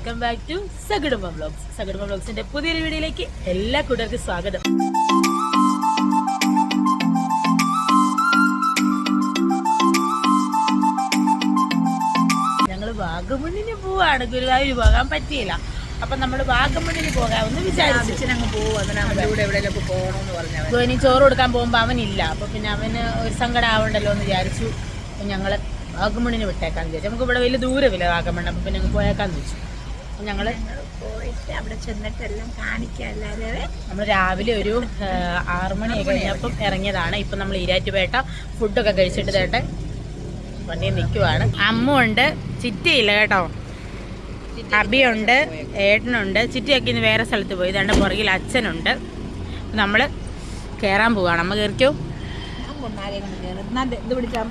Welcome back to Sakudumba vlogs Sakudumba വ്ലോഗ്സിന്റെ പുതിയൊരു വീഡിയോയിലേക്ക് എല്ലാ കൂട്ടർക്കും സ്വാഗതം. ഞങ്ങൾ വാഗമണ്ണിന് പോവാണ്. ഗുരുവായൂർ പോകാൻ പറ്റിയില്ല. അപ്പൊ നമ്മൾ വാഗമണ്ണിന് പോകാമെന്ന് വിചാരിച്ചു. ഇനി ചോറ് കൊടുക്കാൻ പോകുമ്പോ അവനില്ല. അപ്പൊ പിന്നെ അവന് ഒരു സങ്കടം ആവണ്ടല്ലോ എന്ന് വിചാരിച്ചു. ഞങ്ങൾ വാഗമണ്ണിന് വിട്ടേക്കാന്ന് വിചാരിച്ചു. നമുക്ക് ഇവിടെ വലിയ ദൂരമില്ല വാഗമണ്ണ്. അപ്പൊ പിന്നെ പോയേക്കാന്ന് വെച്ചു ഞങ്ങൾ പോയിട്ട് അവിടെ ചെന്നിട്ട് എല്ലാം കാണിക്കാം നമ്മൾ രാവിലെ ഒരു ആറു മണി കഴിഞ്ഞപ്പം ഇറങ്ങിയതാണ്. ഇപ്പം നമ്മൾ ഈരാറ്റുപേട്ട ഫുഡൊക്കെ കഴിച്ചിട്ട് തേട്ടെ വന്നി നിൽക്കുവാണ് അമ്മ ഉണ്ട് ചിറ്റിയില്ല കേട്ടോ. അബിയുണ്ട് ഏട്ടനുണ്ട്. ചിറ്റിയൊക്കെ ഇന്ന് വേറെ സ്ഥലത്ത് പോയി. ഇതാണ്ട് പുറകിൽ അച്ഛനുണ്ട്. നമ്മൾ കയറാൻ പോവാണ്. അമ്മ കയറിക്കോ ഇത് പിടിച്ചാൽ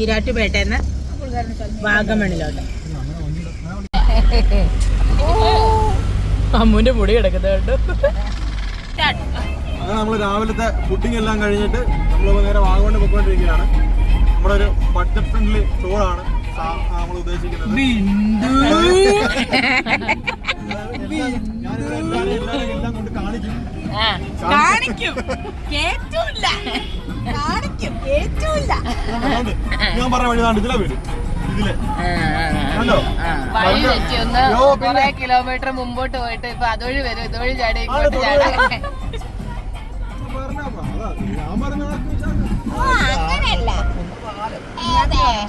ഈരാറ്റുപേട്ടയിൽ നിന്ന് വാഗമണിലോട്ട്. അമ്മുവിന്റെ മുടി കിടക്കുന്നത് കേട്ടോ അങ്ങനെ നമ്മൾ രാവിലത്തെ ഫുഡിങ് എല്ലാം കഴിഞ്ഞിട്ട് നമ്മൾ നേരെ വാഗമണ് പൊയ്ക്കൊണ്ടിരിക്കുകയാണ് നമ്മുടെ ഒരു ബഡ്ജറ്റ് ഫ്രണ്ട്ലി ടൂറാണ് നമ്മൾ ഉദ്ദേശിക്കുന്നത്. എല്ലാം കൊണ്ട് കാണിക്കും. കാണിക്കും. കേറ്റൂല്ല. കാണിക്കും. കേറ്റൂല്ല. ഞാൻ പറഞ്ഞ വഴി ഇതാണ് ഇതിലെ വീട് ഇതിലെ. കണ്ടോ? വഴി തെറ്റി ഒന്ന് യോ, പിന്നെ. കുറെ കിലോമീറ്റർ മുമ്പോട്ട് പോയിട്ട് ഇപ്പൊ അതുവഴി വരും. ഇതുവഴി ചാടി ഇങ്ങോട്ട്. ചാടി. ഞാൻ പറഞ്ഞ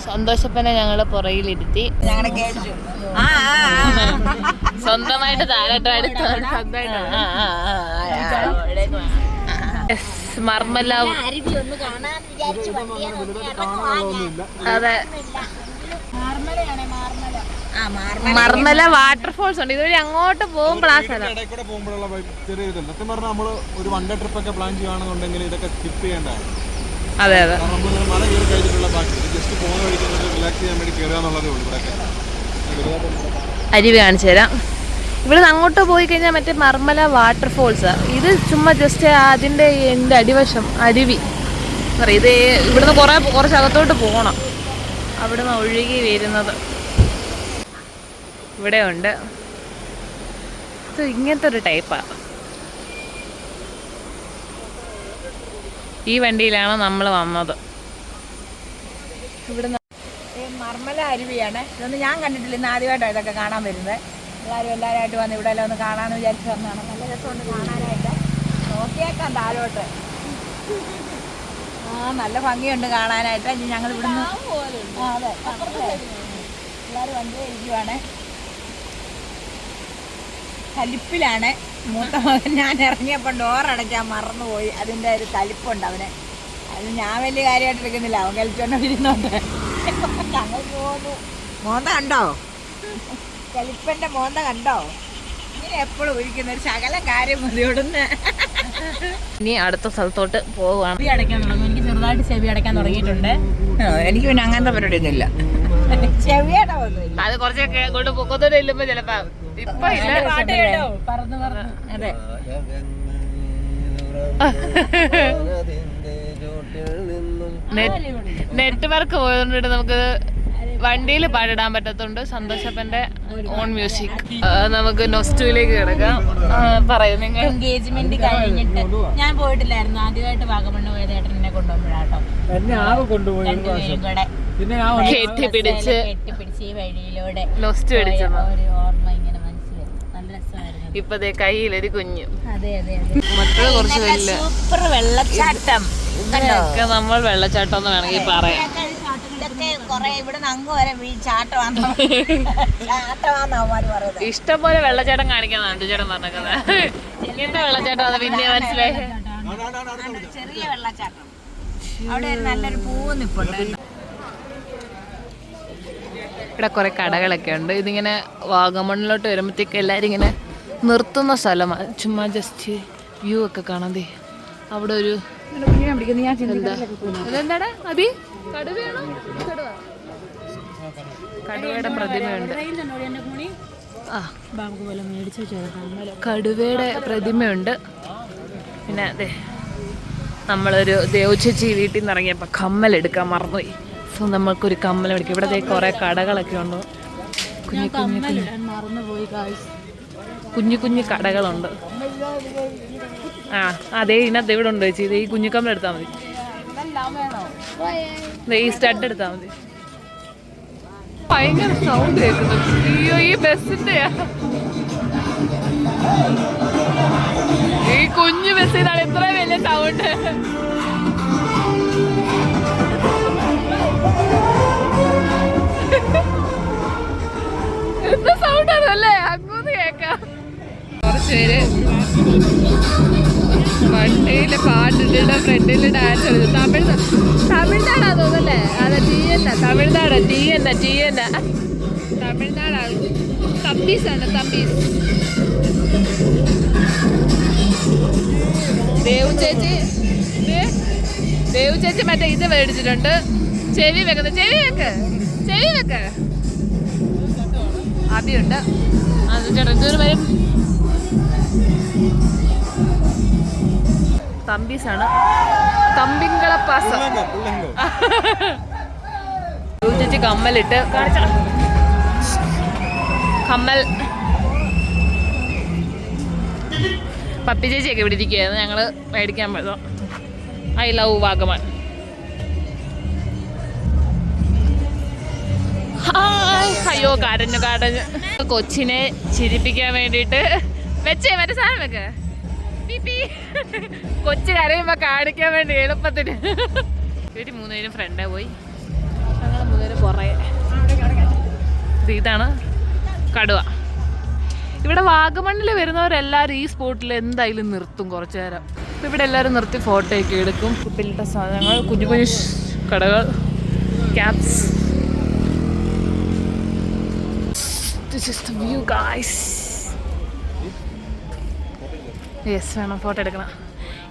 സന്തോഷപ്പനെ ഞങ്ങൾ പുറകിലിരുത്തി. ഞങ്ങളുടെ കേറ്റു ആ ആ, ആ. സ്വന്തമായിട്ട് താരാട്ട് അടുത്ത് ആ, ആ. Yes, മർമല അതെ. മാർമല. മർമല വാട്ടർഫോൾസ് ഉണ്ട്. ഇതുവഴി അങ്ങോട്ട് സ്ഥലം. പോകുമ്പോഴുള്ള ചെറിയ സത്യം പറഞ്ഞാൽ നമ്മൾ ഒരു വൺ ഡേ ട്രിപ്പ് ഒക്കെ പ്ലാൻ ചെയ്യുകയാണെന്നുണ്ടെങ്കിൽ ഇതൊക്കെ സ്കിപ്പ് ചെയ്യേണ്ടതാണ്. അതെ അതെ. മല കയറി കഴിഞ്ഞിട്ടുള്ള ബാക്കി. ജസ്റ്റ് പോകുന്ന വഴിക്ക് റിലാക്സ് ചെയ്യാൻ വേണ്ടി കയറുക എന്നുള്ളതേ ഉള്ളൂ ഇവിടെയൊക്കെ അരുവി കാണിച്ചു തരാം. ഇവിടെ അങ്ങോട്ട് പോയി കഴിഞ്ഞാൽ മറ്റേ മർമല വാട്ടർഫോൾസ് ഇത് ചുമ്മാ ജസ്റ്റ് അതിന്റെ എന്റെ അടിവശം അരുവി. ഇത് ഇവിടുന്ന് കുറേ കുറച്ച് അകത്തോട്ട് പോകണം അവിടുന്ന് ഒഴുകി വരുന്നത്. ഇവിടെ ഉണ്ട്. ഇത് ഇങ്ങനത്തെ ഒരു ടൈപ്പാണ് ഈ വണ്ടിയിലാണ് നമ്മൾ വന്നത്. ഇവിടുന്ന് മർമ്മല അരുവിയാണ്. ഇതൊന്നും ഞാൻ കണ്ടിട്ടില്ല. ഇന്ന് ആദ്യമായിട്ടാണ് ഇതൊക്കെ കാണാൻ വരുന്നത്. എല്ലാവരും എല്ലാവരുമായിട്ട് വന്ന് ഇവിടെ എല്ലാം ഒന്ന് കാണാമെന്ന് വിചാരിച്ച് വന്നതാണ്. നല്ല രസമുണ്ട് കാണാനായിട്ട്. നോക്കിയേക്കാം താഴോട്ട്. നല്ല ഭംഗിയുണ്ട് കാണാനായിട്ട്. ഇനി ഞങ്ങൾ ഇവിടുന്ന് ആ അതെ. എല്ലാവരും വണ്ടി ഇരിക്കുവാണ്. കലിപ്പിലാണ് മൂത്ത മകൻ ഞാൻ ഇറങ്ങിയപ്പോൾ ഡോറടയ്ക്കാൻ മറന്നുപോയി. അതിന്റെ ഒരു കലിപ്പുണ്ട് അവന്. അത് ഞാൻ വലിയ കാര്യമായിട്ട് എടുക്കുന്നില്ല. അവൻ കളിച്ചോണ്ട് ഇരുന്നോണ്ട് ഞങ്ങൾ മോന്ത കണ്ടോ? കളിപ്പന്റെ മോന്ത കണ്ടോ? ഇങ്ങനെ എപ്പോഴും ഒഴിക്കുന്ന ഒരു ശകല കാര്യം മതി ഇവിടുന്ന്. ഇനി അടുത്ത സ്ഥലത്തോട്ട് പോവാണ് ചെവി അടയ്ക്കാൻ തുടങ്ങും. എനിക്ക് ചെറുതായിട്ട് ചെവി അടയ്ക്കാൻ തുടങ്ങിയിട്ടുണ്ട്. എനിക്ക് പിന്നെ അങ്ങനത്തെ പരിപാടി ഒന്നുമില്ല. ചെവിയുടെ അത് കുറച്ചൊക്കെ കൊണ്ട് പൊക്കത്തോടെ ഇല്ലുമ്പോ ചെലപ്പോ ഇപ്പൊ ഇല്ല. പാട്ട് കേട്ടോ. പറന്ന് പറന്ന്. അതെ. നെറ്റ് വർക്ക് പോയതുകൊണ്ട് നമുക്ക് വണ്ടിയിൽ പാടിടാൻ പറ്റത്തുണ്ട് സന്തോഷപ്പന്റെ ഓൺ മ്യൂസിക് നമുക്ക് നൊസ്റ്റുവിലേക്ക് കിടക്കാം. പറയൂ നിങ്ങൾ. എൻഗേജ്മെന്റ് കഴിഞ്ഞിട്ട് ഞാൻ പോയിട്ടില്ലായിരുന്നു. ആദ്യമായിട്ട് വാഗമണ്ണ് പോയത് ഏട്ടൻ എന്നെ കൊണ്ടുപോകുമ്പോഴാട്ടോ പിന്നെ കെട്ടിപ്പിടിച്ച് കെട്ടിപ്പിടിച്ച് ഈ വഴിയിലൂടെ നൊസ്റ്റ് പിടിച്ചു ഒരു ഓർമ്മ ഇങ്ങനെ മനസ്സിൽ നല്ല രസമായിരുന്നു. ഇപ്പതേ കയ്യിലൊരു കുഞ്ഞു. അതെ അതെ അതെ. മക്കൾ കുറച്ച് സൂപ്പർ വെള്ളച്ചാട്ടം. നമ്മൾ വെള്ളച്ചാട്ടം എന്ന് വേണമെങ്കിൽ പറയാം. കൊറേ ഇവിടെ അങ്ങ് വരെ ഈ ചാട്ടമാണോ ചാട്ടമാണെന്ന് അവന്മാര് പറയുന്നത്. ഇഷ്ടം പോലെ വെള്ളച്ചാട്ടം കാണിക്കാന്നാണ് അഞ്ചുചേട്ടൻ പറഞ്ഞത് ഇങ്ങനത്തെ വെള്ളച്ചാട്ടം അത് പിന്നെ മനസ്സിലായി. ചെറിയ വെള്ളച്ചാട്ടം. അവിടെ ഒരു നല്ലൊരു പൂവ് നിപ്പുണ്ട് ഇവിടെ കുറെ കടകളൊക്കെ ഉണ്ട്. ഇതിങ്ങനെ വാഗമണ്ണിലോട്ട് വരുമ്പോഴത്തേക്ക് എല്ലാവരും ഇങ്ങനെ നിർത്തുന്ന സ്ഥലമാണ് ചുമ്മാ ജസ്റ്റ് വ്യൂ ഒക്കെ കാണാതെ അവിടെ ഒരു എന്താ? അതെന്താടാ? അബി? കടുവയാണോ? കടുവ കടുവയുടെ പ്രതിമയുണ്ട്. ആ. കടുവയുടെ പ്രതിമയുണ്ട്. പിന്നെ അതെ നമ്മളൊരു ദേവചേച്ചി വീട്ടിൽ നിന്ന് ഇറങ്ങിയപ്പോൾ കമ്മൽ എടുക്കാൻ മറന്നുപോയി. സോ നമ്മൾക്കൊരു കമ്മൽ എടുക്കും ഇവിടെ കുറേ കടകളൊക്കെ ഉണ്ട്? കുഞ്ഞു കുഞ്ഞു കുഞ്ഞു. കുഞ്ഞു കടകളുണ്ട്. ആ അതേ ഇതിനകത്ത് ഇവിടെ ഉണ്ട് ചേച്ചി? ഇത് ഈ കുഞ്ഞു കമ്മൽ എടുത്താൽ മതി. ഈ സ്റ്റഡ് എടുത്താൽ മതി. ഭയങ്കര സൗണ്ട് കേൾക്കുന്നു. അയ്യോ ഈ ബസ്സിന്റെ ഈ കുഞ്ഞു ബസ്സിനാണ് ഇത്ര വലിയ സൗണ്ട് എന്താ സൗണ്ട് അതല്ലേ അങ്ങോട്ട് കേക്കാം കുറച്ച് പേര് വണ്ടിയിൽ പാട്ടിട്ടിട്ട് ഫ്രണ്ടിൽ ഡാൻസ് കളിച്ചു. തമിഴ് തമിഴ്നാടാ തോന്നല്ലേ അതെ ടീ എന്ന തമിഴ്നാട് ടീ എന്ന ടീ എന്ന തമിഴ്നാടാണ് തമ്പീസാണ് തമ്പീസ് ദേവു ചേച്ചി. ദേവു ചേച്ചി മറ്റേ ഇത് മേടിച്ചിട്ടുണ്ട്. ചെവി വെക്കുന്നു ചെവി വെക്ക് ചെവി വെക്ക്. ആദ്യമുണ്ട്. അത് ചേട്ടൻ വരും. തമ്പീസാണ്. പാസ ചേച്ചി കമ്മലിട്ട്. കമ്മൽ. പപ്പി ചേച്ചിയൊക്കെ ഇവിടെ ഇരിക്കുകയായിരുന്നു. ഞങ്ങൾ മേടിക്കാൻ പോയതോ. I love Vagamon. ഹായ്. അയ്യോ കരഞ്ഞു കരഞ്ഞു. കൊച്ചിനെ ചിരിപ്പിക്കാൻ വേണ്ടിയിട്ട് വെച്ചേ മറ്റേ സാധനം വെക്ക്. കൊച്ചു കരയുമ്പോ കാണിക്കാൻ വേണ്ടി എളുപ്പത്തിന്. വീട്ടിൽ മൂന്നുപേരും ഫ്രണ്ടേ പോയി. ഞങ്ങൾ മൂന്നുപേരും പുറകെ. ഇത് ഇതാണ് കടുവ. ഇവിടെ വാഗമണ്ണിൽ വരുന്നവരെല്ലാവരും ഈ സ്പോട്ടിൽ എന്തായാലും നിർത്തും കുറച്ചു നേരം. ഇപ്പൊ ഇവിടെ എല്ലാവരും നിർത്തി ഫോട്ടോ ഒക്കെ എടുക്കും. കുട്ടികളുടെ സാധനങ്ങൾ കുഞ്ഞു കുഞ്ഞു കടകൾ caps This is the view guys yes വേണം ഫോട്ടോ എടുക്കണം.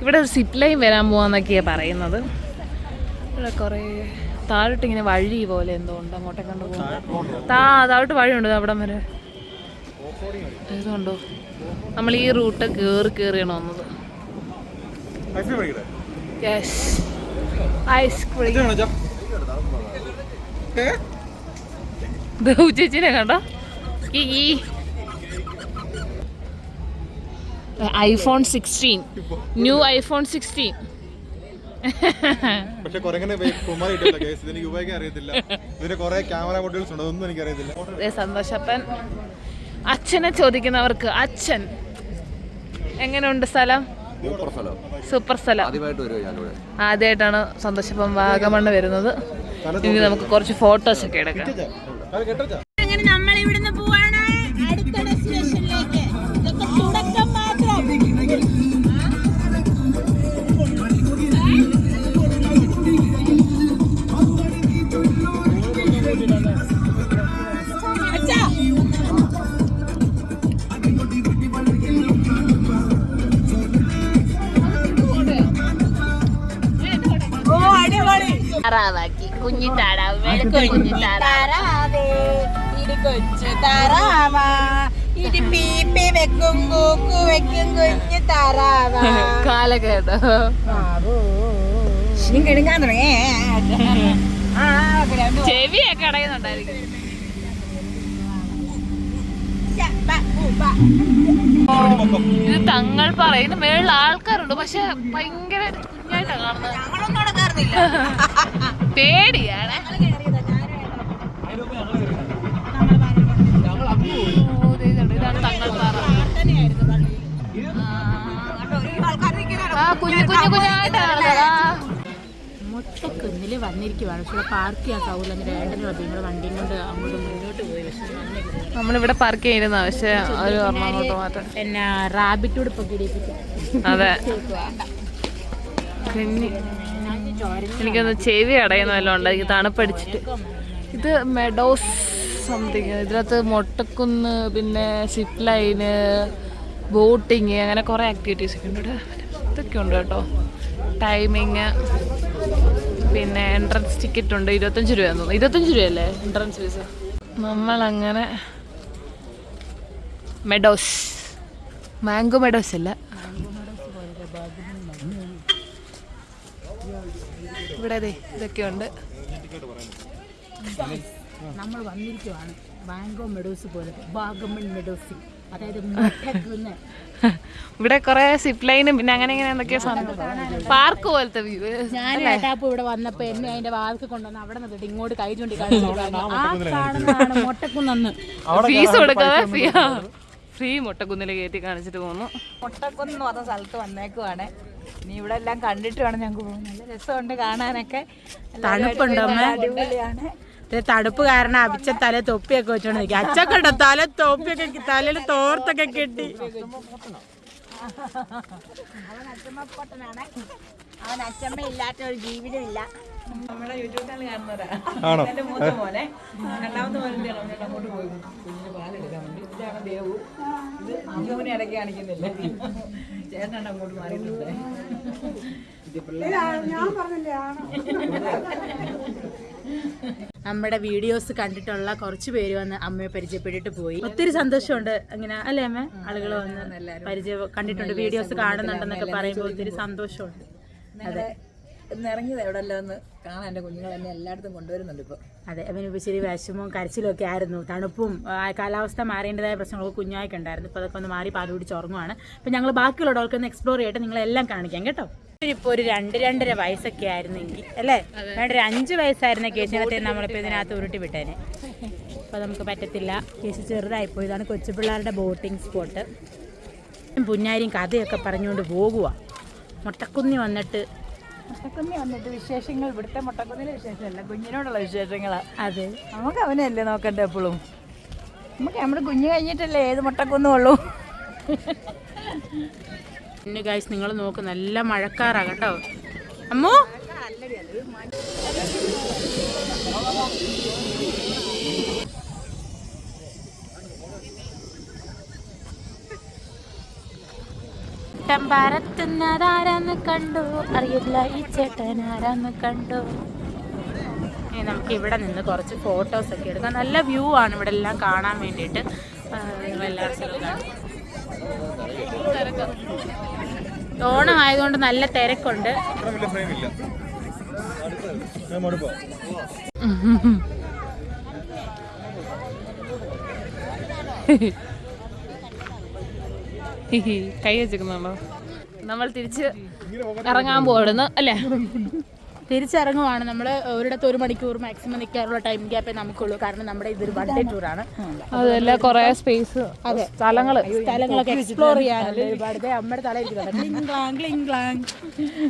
ഇവിടെ ഒരു സിപ്പ് ലൈൻ വരാൻ പോവാന്നൊക്കെയാണ് പറയുന്നത്. ഇവിടെ കുറേ താഴോട്ട് ഇങ്ങനെ വഴി പോലെ എന്തോ ഉണ്ട് അങ്ങോട്ടേ കണ്ടു? പോകുന്നത് താ താഴോട്ട് വഴിയുണ്ട് ദാ അവിടം വരെ. ഇതുണ്ടോ? നമ്മൾ ഈ റൂട്ട് കയറി കയറിയാണ് വന്നത് യെസ് ഐസ്ക്രീം? ഏ? ചേച്ചിനെ കണ്ടോ? ഈ ഈ iPhone sixteen new iPhone sixteen പക്ഷെ അറിയത്തില്ല. ഇതിന് കുറെ ക്യാമറ മോഡൽസ് ഉണ്ട്. അതൊന്നും സന്തോഷപ്പൻ അച്ഛനെ ചോദിക്കുന്നവർക്ക് അച്ഛൻ എങ്ങനെയുണ്ട് സ്ഥലം? സൂപ്പർ സ്ഥലം. ആദ്യമായിട്ടാണ് സന്തോഷപ്പം വാഗമണ്ണ് വരുന്നത്. ഇനി നമുക്ക് കുറച്ച് ഫോട്ടോസ് ഒക്കെ എടുക്കാം. താറാവാക്കി കുഞ്ഞി താറാവ് വെളുക്ക കുഞ്ഞി താറാവ്. ഇത് കൊച്ചു താറാവ. ഇത് പീപ്പി വെക്കും കൂക്കു വെക്കും കുഞ്ഞു താറാവ. കാലക്കേട്ടോ നീ കിടങ്ങാൻ തുടങ്ങി. ചെവിയൊക്കെ അടയുന്നുണ്ടായിരിക്കും. ച, ഉ, ബ. ഇത് തങ്ങൾ പറയുന്ന മേളിൽ ആൾക്കാരുണ്ട് പക്ഷെ ഭയങ്കര കുഞ്ഞായിട്ടാ കാണുന്നത്. പേടിയാണ്. ഇതാണ് തങ്ങൾ പാറ. പ്രാർത്ഥനയായിരുന്നു പള്ളിയിൽ. ആ, കുഞ്ഞു കുഞ്ഞു കുഞ്ഞായിട്ടാ കാണുന്നത്. ആ. മൊത്തക്കുന്നിൽ വന്നിരിക്കുവാണ്. പക്ഷെ പാർക്ക് ചെയ്യാൻ സൗകര്യം രണ്ടര നിങ്ങൾ വണ്ടിയും കൊണ്ട് അങ്ങോട്ട് മുന്നോട്ട് പോയി. പക്ഷെ. നമ്മളിവിടെ പാർക്ക് ചെയ്യുന്ന പക്ഷെ ഒരു ഓർമ്മ അങ്ങോട്ട് മാറ്റാൻ. പിന്നെ റാബിറ്റോട് ഇപ്പൊ ഇടിപ്പിച്ചു അതെ. എനിക്കൊന്ന് ചെവി അടയുന്ന വല്ലതും ഉണ്ട്? എനിക്ക് തണുപ്പടിച്ചിട്ട്. ഇത് മെഡോസ് സംതിങ്. ഇതിനകത്ത് മൊട്ടക്കുന്ന് പിന്നെ സിപ്പ് ലൈന് ബോട്ടിങ് അങ്ങനെ കുറേ ആക്ടിവിറ്റീസ് ഒക്കെ ഉണ്ട്. ഇവിടെ ഇതൊക്കെ ഉണ്ട് കേട്ടോ. ടൈമിങ് പിന്നെ എൻട്രൻസ് ടിക്കറ്റ് ഉണ്ട്. ഇരുപത്തഞ്ച് രൂപ തോന്നുന്നു. ഇരുപത്തഞ്ച് രൂപയല്ലേ എൻട്രൻസ് ഫീസ് നമ്മളങ്ങനെ മെഡോസ്. മാംഗോ മെഡോസ് അല്ല. ഇവിടെ അതെ ഇതൊക്കെ ഉണ്ട് നമ്മൾ വന്നിരിക്കുവാണ് ബാങ്കോ മെഡോസ് പോലെ ബാഗമൺ മെഡോസ്. അതായത് മുട്ടക്കുന്ന് ഇവിടെ കുറെ സിപ്പ് ലൈനും പിന്നെ അങ്ങനെ ഇങ്ങനെ എന്തൊക്കെയോ സാധനം പാർക്ക് പോലത്തെ വ്യൂ ഞാൻ ഏട്ടാപ്പ് ഇവിടെ വന്നപ്പോ എന്നെ അതിന്റെ വാർക്ക് കൊണ്ടുവന്ന് അവിടെ നിന്നിട്ട് ഇങ്ങോട്ട് കൈ ചൂണ്ടി ആ കാണുന്നതാണ് മൊട്ടക്കുന്നന്ന്. ഫീസ് കൊടുക്കാതെ ഫ്രീ മുട്ടക്കുന്നിൽ കയറ്റി കാണിച്ചിട്ട് പോന്നു. മുട്ടക്കുന്ന് എന്ന് പറഞ്ഞ സ്ഥലത്ത് വന്നേക്കുവാണ്. നീ ഇവിടെ എല്ലാം കണ്ടിട്ട് വേണം ഞങ്ങൾക്ക് പോകുന്നത് നല്ല രസമുണ്ട് കാണാനൊക്കെ. തണുപ്പുണ്ടോ അമ്മേ? അടിപൊളിയാണ്. തണുപ്പ് കാരണം അഭിച്ച തല തൊപ്പിയൊക്കെ വെച്ചോണ്ട് നിൽക്കുക ഉണ്ടോ തല തൊപ്പിയൊക്കെ തലയിൽ തോർത്തൊക്കെ കെട്ടി. അവൻ അച്ഛമ്മ അവൻ അച്ചമ്മ ഇല്ലാത്ത ഒരു ജീവിതമില്ല നമ്മുടെ യൂട്യൂബ് ചാനൽ കാണുന്നവരാ. ആണോ? എന്റെ മൂത്ത മോനെ. രണ്ടാമത്തെ മോനെ അങ്ങോട്ട് പോയി? കുഞ്ഞിന് പാലെടുക്കാൻ വേണ്ടി. ഇതാണ് ദേവു. ഇത് അമ്മൂനെ ഇടയ്ക്ക് കാണിക്കുന്നില്ല? ചേട്ടനാണ് അങ്ങോട്ട് മാറിയിട്ടുണ്ട് നമ്മുടെ വീഡിയോസ് കണ്ടിട്ടുള്ള കുറച്ച് പേര് വന്ന് അമ്മയെ പരിചയപ്പെട്ടിട്ട് പോയി. ഒത്തിരി സന്തോഷമുണ്ട് അങ്ങനെ അല്ലേ അമ്മ? ആളുകൾ വന്ന് പരിചയം കണ്ടിട്ടുണ്ട് വീഡിയോസ് കാണുന്നുണ്ടെന്നൊക്കെ പറയുമ്പോൾ ഒത്തിരി സന്തോഷമുണ്ട്. അതെ. ഇന്ന് ഇറങ്ങിയത് എവിടെയല്ലോ ഒന്ന് കാണാൻ എന്റെ കുഞ്ഞുങ്ങൾ എന്നെ എല്ലായിടത്തും കൊണ്ടുവരുന്നുണ്ട് ഇപ്പോൾ. അതെ അവന് ഇപ്പോൾ ശരി വിഷമവും കരച്ചിലും ഒക്കെ ആയിരുന്നു. തണുപ്പും കാലാവസ്ഥ മാറേണ്ടതായ പ്രശ്നങ്ങളൊക്കെ കുഞ്ഞായൊക്കെ ഉണ്ടായിരുന്നു. ഇപ്പോൾ അതൊക്കെ ഒന്ന് മാറി പാൽ പിടിച്ച് ഉറങ്ങുവാണ്. അപ്പം ഞങ്ങൾ ബാക്കിയുള്ളവർക്ക് ഒന്ന് എക്സ്പ്ലോർ ചെയ്തിട്ട് നിങ്ങളെല്ലാം കാണിക്കാം കേട്ടോ. ഇപ്പോൾ ഒരു രണ്ട് രണ്ടര വയസ്സൊക്കെ ആയിരുന്നെങ്കിൽ അല്ലേ? വേണ്ട ഒരു അഞ്ച് വയസ്സായിരുന്ന കേസിനകത്ത് നമ്മളിപ്പോൾ ഇതിനകത്ത് ഉരുട്ടി വിട്ടേനെ അപ്പോൾ നമുക്ക് പറ്റത്തില്ല. കേസ് ചെറുതായിപ്പോയി ഇതാണ് കൊച്ചുപിള്ളേരുടെ ബോട്ടിംഗ് സ്പോട്ട്. പുന്നാരിയും കഥയൊക്കെ പറഞ്ഞുകൊണ്ട് പോകുക മുട്ടക്കുന്നി വന്നിട്ട് മുട്ടക്കുന്നി വന്നിട്ട് വിശേഷങ്ങൾ ഇവിടുത്തെ മുട്ടക്കുന്നിലെ വിശേഷമല്ല കുഞ്ഞിനോടുള്ള വിശേഷങ്ങളാണ് അതെ. നമുക്ക് അവനല്ലേ നോക്കണ്ടേ എപ്പോഴും നമുക്ക് നമ്മുടെ കുഞ്ഞ് കഴിഞ്ഞിട്ടല്ലേ ഏത് മുട്ടക്കൊന്നും ഉള്ളൂ? പിന്നെ ഗൈസ് നിങ്ങൾ നോക്ക് നല്ല മഴക്കാറാ കേട്ടോ. അമ്മു? ചേട്ടൻ പരത്തുന്നതാരാന്ന് കണ്ടു. അറിയില്ല ഈ ചേട്ടൻ ആരാന്ന് കണ്ടു. നമുക്ക് ഇവിടെ നിന്ന് കുറച്ച് ഫോട്ടോസ് ഒക്കെ എടുക്കാം. നല്ല വ്യൂ ആണ് ഇവിടെ എല്ലാം കാണാൻ വേണ്ടിയിട്ട്. കാണും. ഓണം ആയതുകൊണ്ട് നല്ല തിരക്കുണ്ട്. അത്ര കൈ വെച്ചിരിക്കുന്നുണ്ടോ നമ്മൾ തിരിച്ച് ഇറങ്ങാൻ പോടുന്നു അല്ലേ? തിരിച്ചിറങ്ങുവാണ്. നമ്മൾ ഒരിടത്ത് ഒരു മണിക്കൂർ മാക്സിമം നിൽക്കാറുള്ള ടൈം ഗ്യാപ്പേ നമുക്കുള്ളൂ. കാരണം നമ്മുടെ ഇതൊരു വൺ ഡേ ടൂറാണ് അതല്ല കുറേ സ്പേസ് അതെ. സ്ഥലങ്ങൾ സ്ഥലങ്ങളൊക്കെ എക്സ്പ്ലോർ ചെയ്യാനുണ്ട്. ഒരുപാട് അമ്മയുടെ തല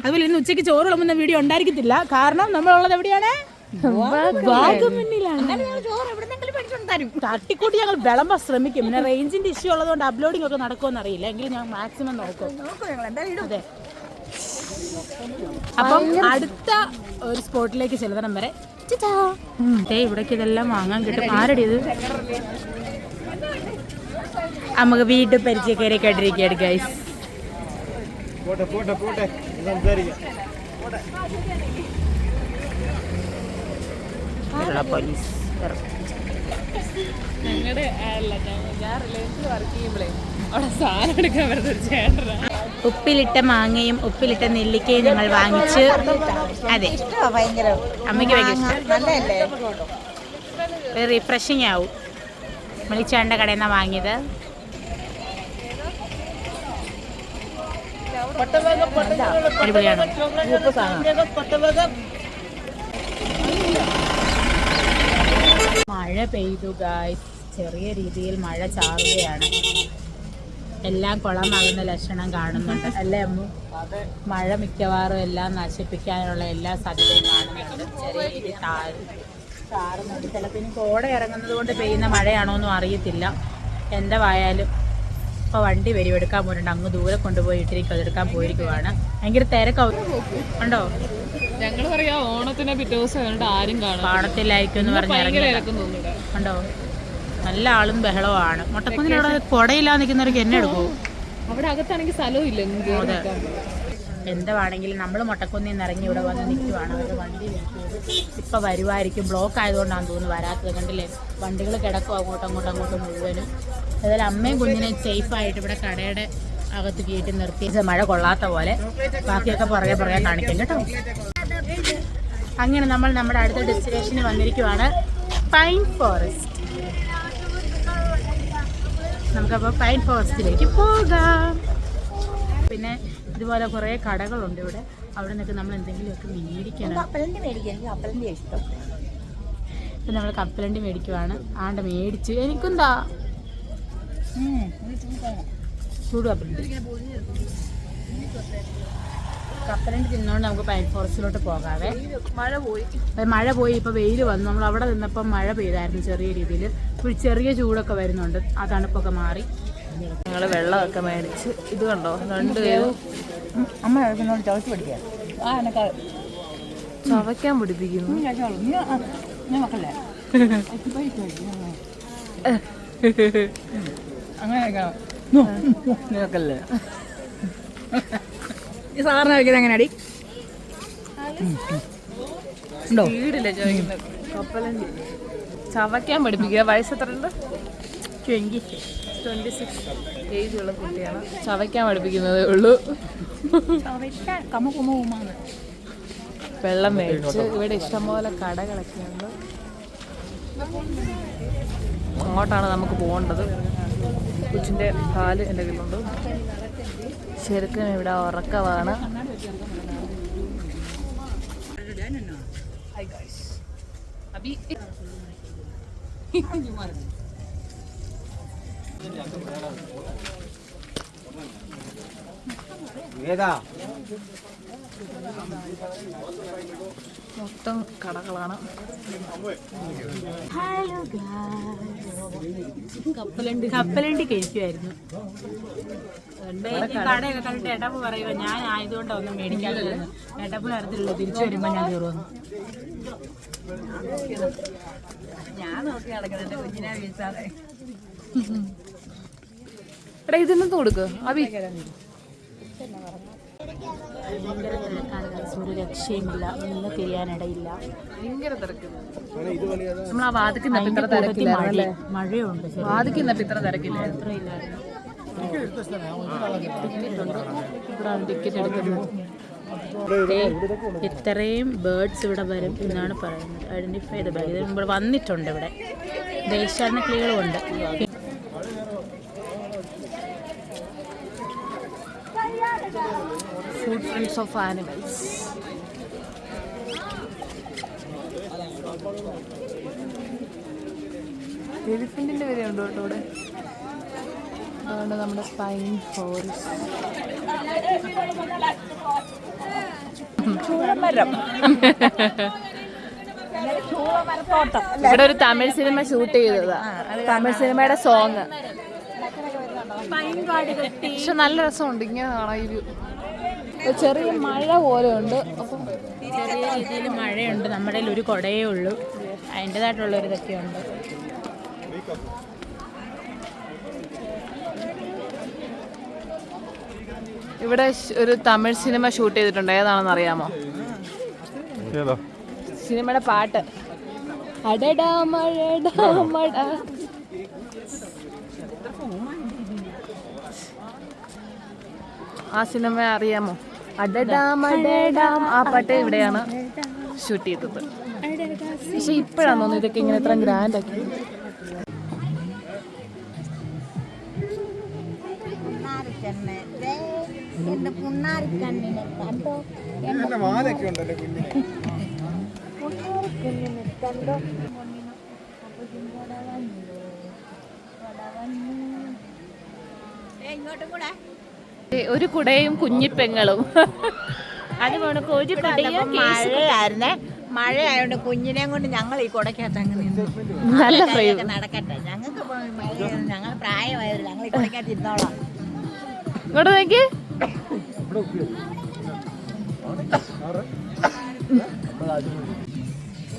അതുപോലെ ഇന്ന് ഉച്ചയ്ക്ക് ചോറ് വിളമ്പുന്ന വീഡിയോ ഉണ്ടായിരിക്കത്തില്ല. കാരണം നമ്മളുള്ളത് എവിടെയാണ്? വാഗമണ്ണിലാണ്. തട്ടിക്കൂട്ടി ഞങ്ങൾ വിളമ്പാൻ ശ്രമിക്കും. പിന്നെ റേഞ്ചിന്റെ ഇഷ്യൂ ഉള്ളതുകൊണ്ട് അപ്ലോഡിംഗ് ഒക്കെ നടക്കുമെന്ന് അറിയില്ല. എങ്കിലും ഞാൻ മാക്സിമം നോക്കും. അതെ. അപ്പം അടുത്ത ഒരു സ്പോട്ടിലേക്ക് ചെലുതണം വരെ. ദേ ഇവിടേക്ക് ഇതെല്ലാം വാങ്ങാൻ കിട്ടും. ആരടി ഇത്? നമുക്ക് വീണ്ടും പരിചയക്കാരെ കേട്ടിരിക്കുകയാണ് ഗൈസ് പോട്ടെ പോട്ടെ പോട്ടെ. സംസാരിക്കാം. പോലീസ്. ഞങ്ങളുടെ അല്ല ഞാൻ റിലയൻസിൽ വർക്ക് ചെയ്യുമ്പോഴേ അവിടെ സാധനം എടുക്കാൻ വരുന്ന ഒരു ചേട്ടനാ. ഉപ്പിലിട്ട മാങ്ങയും ഉപ്പിലിട്ട നെല്ലിക്കയും ഞങ്ങൾ വാങ്ങിച്ച് അതെ. അമ്മയ്ക്ക് ഭയങ്കര റിഫ്രഷിങ് ആവും. വിളിച്ചാണ്ട കടയിൽ നിന്നാണ് വാങ്ങിയത്. അടിപൊളിയാണോ? മഴ പെയ്തു ഗായ്സ് ചെറിയ രീതിയിൽ മഴ ചാറുകയാണ്. എല്ലാം കുളമാകുന്ന ലക്ഷണം കാണുന്നുണ്ട്. അല്ലേ അമ്മു? മഴ മിക്കവാറും എല്ലാം നശിപ്പിക്കാനുള്ള എല്ലാ സാധ്യതയും കാണുന്നുണ്ട്. ചെറിയ രീതിയിൽ താഴ് ചാറുന്നുണ്ട്. ചിലപ്പോൾ ഇനി കോട ഇറങ്ങുന്നത് കൊണ്ട് പെയ്യുന്ന മഴയാണോ എന്നും അറിയത്തില്ല. എന്തായാലും ഇപ്പോൾ വണ്ടി വരും എടുക്കാൻ പോയിട്ടുണ്ട്. അങ്ങ് ദൂരെ കൊണ്ടുപോയി ഇട്ടിരിക്കും. അതെടുക്കാൻ പോയിരിക്കുവാണ്. ഭയങ്കര തിരക്കാവും ഉണ്ടോ? ഞങ്ങൾ പറയാ ഓണത്തിന് പിറ്റേ ദിവസം ആരും കാണും പാടത്തിലായിരിക്കും എന്ന് ഉണ്ടോ നല്ല ആളും ബഹളമാണ് മുട്ടക്കുന്നിലവിടെ കുടയില്ലാതെ നിൽക്കുന്നവർക്ക് എന്നെ എടുക്കുമോ അവിടെ അകത്താണെങ്കിൽ സ്ഥലവും ഇല്ല അതെ. എന്താണെങ്കിലും നമ്മൾ മുട്ടക്കുന്നിൽ നിന്ന് ഇറങ്ങി ഇവിടെ വന്ന് നിൽക്കുവാണ്. അവർ വണ്ടി ഇപ്പം വരുമായിരിക്കും ബ്ലോക്ക് ആയതുകൊണ്ടാണ് തോന്നുന്നു വരാത്തത്. കണ്ടില്ലേ? വണ്ടികൾ കിടക്കും അങ്ങോട്ടും അങ്ങോട്ടും അങ്ങോട്ടും മുഴുവനും. അതുപോലെ അമ്മയും കുഞ്ഞിനെ സേഫായിട്ട് ഇവിടെ കടയുടെ അകത്ത് കയറ്റി നിർത്തി. മഴ കൊള്ളാത്ത പോലെ. ബാക്കിയൊക്കെ പുറകെ പുറകെ കാണിക്കാം കേട്ടോ. അങ്ങനെ നമ്മൾ നമ്മുടെ അടുത്ത ഡെസ്റ്റിനേഷന് വന്നിരിക്കുവാണ്. പൈൻ ഫോറസ്റ്റ് നമുക്കപ്പോൾ പൈൻ ഫോറസ്റ്റിലേക്ക് പോകാം. പിന്നെ ഇതുപോലെ കുറേ കടകളുണ്ട് ഇവിടെ. അവിടെ നിന്നൊക്കെ നമ്മൾ എന്തെങ്കിലുമൊക്കെ മേടിക്കണം. കപ്പലണ്ടി മേടിക്കാൻ എനിക്ക് കപ്പലണ്ടി ഇഷ്ടം. ഇപ്പം നമ്മൾ കപ്പലണ്ടി മേടിക്കുവാണ്. ആണ്ട് മേടിച്ച്. എനിക്കെന്താ? ചൂട് കപ്പലണ്ടി. കപ്പലണ്ടി തിന്നുകൊണ്ട് നമുക്ക് പൈൻ ഫോറസ്റ്റിലോട്ട് പോകാവേ മഴ പോയി മഴ പോയി ഇപ്പോൾ വെയിൽ വന്നു നമ്മൾ അവിടെ നിന്നപ്പോൾ മഴ പെയ്തായിരുന്നു ചെറിയ രീതിയിൽ ഒരു ചെറിയ ചൂടൊക്കെ വരുന്നുണ്ട് ആ തണുപ്പൊക്കെ മാറി ഞങ്ങൾ വെള്ളമൊക്കെ മേടിച്ച് ഇത് കണ്ടോ രണ്ട് അമ്മ ചവച്ച് പിടിക്കുക ആ എനക്ക് ചവയ്ക്കാൻ പിടിപ്പിക്കുന്നു ഞാൻ മക്കളല്ലേ അങ്ങനെ കഴിക്കണം നീ മക്കളല്ലേ ഈ സാറിന് കഴിക്കുന്നത് എങ്ങനെയാടി? ഉണ്ടോ? ചവയ്ക്കാൻ പഠിപ്പിക്കുക. വയസ്സ് എത്ര ഉണ്ട് ട്വന്റി ട്വന്റി സിക്സ്. ഏജ് ഉള്ള കുട്ടിയാണ്. ചവയ്ക്കാൻ പഠിപ്പിക്കുന്നതേ ഉള്ളൂ. വെള്ളം മേടിച്ച്. ഇവിടെ ഇഷ്ടംപോലെ കടകളൊക്കെ ഉണ്ട്. അങ്ങോട്ടാണ് നമുക്ക് പോകേണ്ടത്. കൊച്ചിന്റെ പാൽ എന്റെ കയ്യിലുണ്ട് ശരിക്കും ഇവിടെ ഉറക്കമാണ്. അബി മൊത്തം കടകളാണ്. കപ്പലണ്ടി. കപ്പലണ്ടി കഴിക്കുമായിരുന്നു കടയൊക്കെ കണ്ടിട്ട് എടപ്പ് പറയുക ഞാൻ ആയതുകൊണ്ട് ഒന്നും മേടിക്കാറില്ല എടപ്പ് അറിയത്തില്ലല്ലോ തിരിച്ചു വരുമ്പോൾ ഞാൻ കയറുമെന്ന് ഞാൻ നോക്കി നടക്കുന്നുണ്ട് കുഞ്ഞിനെ വീഴ്ചാതെ എടാ ഇതൊന്നും കൊടുക്ക്. അബി ഭയങ്കര guys. ഒരു രക്ഷയുമില്ല നിന്ന് തിരിയാനിടയില്ല നമ്മൾ ആ വാതിക്കുന്നപ്പോ ഇത്ര തിരക്കില്ല? മഴയുണ്ട് വാതിക്കുന്നപ്പോ ഇത്ര തിരക്കില്ല? ടിക്കറ്റ് എടുക്കുന്നത് ഇത്രയും ബേർഡ്സ് ഇവിടെ വരും എന്നാണ് പറയുന്നത്. ഐഡന്റിഫൈ ചെയ്ത ബേർഡ്. ഇവിടെ വന്നിട്ടുണ്ട് ഇവിടെ. ദേശാടന കിളികളും ഉണ്ട്. ഫ്രണ്ട്സ് ഓഫ് ആനിമൽസ് എലിഫന്റിന്റെ വരെ ഉണ്ടോ കേട്ടോ ഇവിടെ അതുകൊണ്ട് നമ്മുടെ സ്പൈൻ ഫോറസ്റ്റ് ഇവിടെ ഒരു തമിഴ് സിനിമ ഷൂട്ട് ചെയ്തതാ. തമിഴ് സിനിമയുടെ സോങ് പക്ഷെ നല്ല രസമുണ്ട്. ഇങ്ങനെ കാണാൻ ഈ view. ഒരു ചെറിയ മഴ പോലെ ഉണ്ട് അപ്പം ചെറിയ രീതിയിൽ മഴയുണ്ട്. നമ്മുടെ കയ്യിൽ ഒരു കുടയേ ഉള്ളൂ. അതിന്റെതായിട്ടുള്ള ഒരു ഇതൊക്കെ ഉണ്ട്. ഇവിടെ ഒരു തമിഴ് സിനിമ ഷൂട്ട് ചെയ്തിട്ടുണ്ട്. ഏതാണെന്ന് അറിയാമോ? സിനിമയുടെ പാട്ട്. അടടാ മഴടാ മഴ ആ സിനിമ അറിയാമോ? അടടാ മഴടാ ആ പാട്ട് ഇവിടെയാണ് ഷൂട്ട് ചെയ്തത്. പക്ഷെ ഇപ്പോഴാണ് തോന്നുന്നു ഇതൊക്കെ ഇങ്ങനെ ഇത്ര ഗ്രാൻഡ് ആക്കി. ഇങ്ങോട്ടും കൂടെ. ഒരു കുടയും കുഞ്ഞിപ്പെങ്ങളും. അത് കണക്ക് ഒരു കുടയും മഴയായിരുന്നേ മഴയായോണ്ട് കുഞ്ഞിനെയും കൊണ്ട് ഞങ്ങൾ ഈ കുടക്കകത്ത് അങ്ങ് നിന്നു. നല്ല നടക്കട്ടെ. ഞങ്ങൾക്ക് ഞങ്ങൾ പ്രായമായവര് ഞങ്ങൾ ഈ കുടക്കകത്ത് ഇരുന്നോളാം. ഇങ്ങോട്ട് നോക്കി.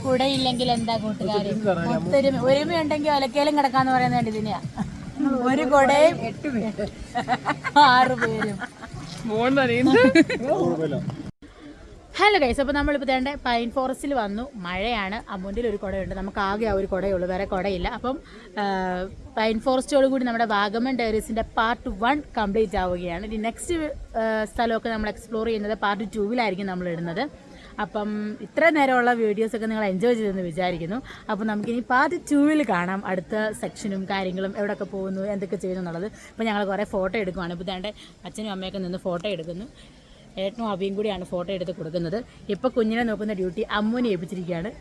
കുടയില്ലെങ്കിൽ എന്താ കൂട്ടുകാർ ഒത്തൊരുമ ഒരുമയുണ്ടെങ്കിൽ ഒലക്കേലും കിടക്കാന്ന് പറയുന്നത് ഇതിനെയാ. ഒരു കൊടയും എട്ട് പേര്. ആറ് പേരും ഹലോ ഗൈസ് അപ്പോൾ നമ്മളിപ്പോൾ തേണ്ട പൈൻ ഫോറസ്റ്റിൽ വന്നു. മഴയാണ്. അമ്മൂന്റെ ഒരു കുടയുണ്ട്. നമുക്ക് ആകെ ആ ഒരു കുടയുള്ളൂ വേറെ കുടയില്ല. അപ്പം പൈൻ ഫോറസ്റ്റോട് കൂടി നമ്മുടെ വാഗമൺ ഡയറീസിന്റെ പാർട്ട് വൺ കംപ്ലീറ്റ് ആവുകയാണ്. ഇനി നെക്സ്റ്റ് സ്ഥലമൊക്കെ നമ്മൾ എക്സ്പ്ലോർ ചെയ്യുന്നത് പാർട്ട് ടൂവിലായിരിക്കും നമ്മൾ ഇടുന്നത്. അപ്പം ഇത്ര നേരമുള്ള വീഡിയോസൊക്കെ നിങ്ങൾ എൻജോയ് ചെയ്തെന്ന് വിചാരിക്കുന്നു. അപ്പോൾ നമുക്കിനി പാതി ടൂവിൽ കാണാം. അടുത്ത സെക്ഷനും കാര്യങ്ങളും എവിടെയൊക്കെ പോകുന്നു എന്തൊക്കെ ചെയ്യുന്നു എന്നുള്ളത്. ഇപ്പം ഞങ്ങൾ കുറേ ഫോട്ടോ എടുക്കുവാണ്. ഇപ്പോൾ ഇതാണ്ട് അച്ഛനും അമ്മയൊക്കെ നിന്ന് ഫോട്ടോ എടുക്കുന്നു. ഏട്ടനും അബിയും കൂടിയാണ് ഫോട്ടോ എടുത്ത് കൊടുക്കുന്നത്. ഇപ്പോൾ കുഞ്ഞിനെ നോക്കുന്ന ഡ്യൂട്ടി അമ്മുവിനെ ഏൽപ്പിച്ചിരിക്കുകയാണ്.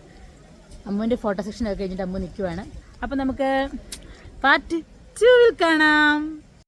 അമ്മുവിന്റെ ഫോട്ടോ സെക്ഷനൊക്കെ കഴിഞ്ഞിട്ട് അമ്മു നിൽക്കുവാണ്. അപ്പോൾ നമുക്ക് പാർട്ട് ടൂവിൽ കാണാം.